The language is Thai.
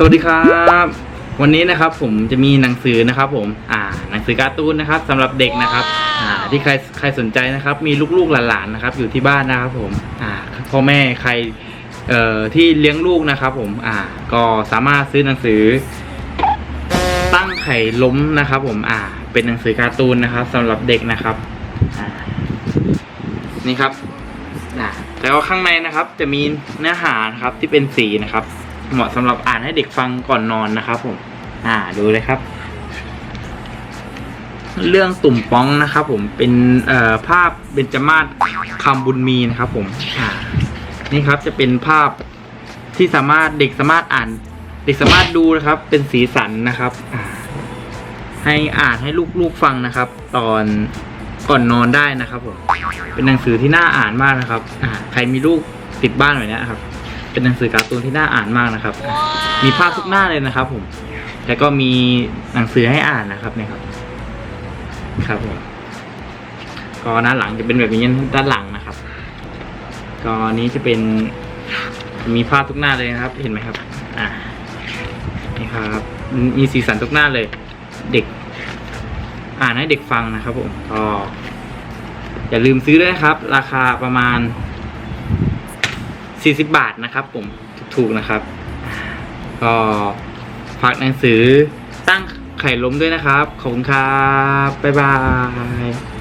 สวัสดีครับ วันนี้นะครับผมจะมีหนังสือนะครับ ผม อ่า หนังสือการ์ตูนนะครับสำหรับเด็กนะครับ อ่า ที่ใครใครสนใจนะครับ มีลูกๆหลานๆนะครับ อยู่ที่บ้านนะครับ ผม อ่าพ่อแม่ใครเอ่อที่เลี้ยงลูกนะครับ ผม อ่า ก็สามารถซื้อหนังสือ ตั้งไข่ล้มนะครับ ผม อ่า เป็นหนังสือการ์ตูนนะครับสำหรับเด็กนะครับ อ่า นี่ครับอ่าแล้วข้างในนะครับ จะมีเนื้อหานะครับที่เป็นสีนะครับ เหมาะสำหรับอ่านให้เด็กฟังก่อนนอนนะครับ ผม อ่าดูเลยครับ เรื่องตุ่มป้องนะครับ ผมเป็นเอ่อภาพเบญจมาศคำบุญมีนะครับ ผมอ่านี่ครับจะเป็นภาพที่สามารถเด็กสามารถอ่าน เด็กสามารถดูนะครับ เป็นสีสันนะครับอ่าให้อ่านให้ลูกๆฟังนะครับ ตอนก่อนนอนได้นะครับผมเป็นหนังสือที่น่าอ่านมากนะครับอ่าใครมีลูกติดบ้านแบบเนี้ยครับ เป็นหนังสือการ์ตูนที่น่าอ่านมากนะครับ มีภาพทุกหน้าเลยนะครับ ผมแล้วก็มีหนังสือให้อ่านนะครับเนี่ยครับ ครับผมก็ด้านหลังจะเป็นแบบนี้ด้านหลังนะครับ ก็อันนี้จะเป็นมีภาพทุกหน้าเลยนะครับ เห็นไหมครับ อ่านี่ครับ มีสีสันทุกหน้าเลย เด็ก อ่านให้เด็กฟังนะครับผมก็อย่าลืมซื้อด้วยนะครับ ราคาประมาณ 40 บาทนะครับ ผมถูกๆนะครับ ก็ฝากหนังสือตั้งไข่ล้มด้วยนะครับ ขอบคุณครับ บ๊ายบาย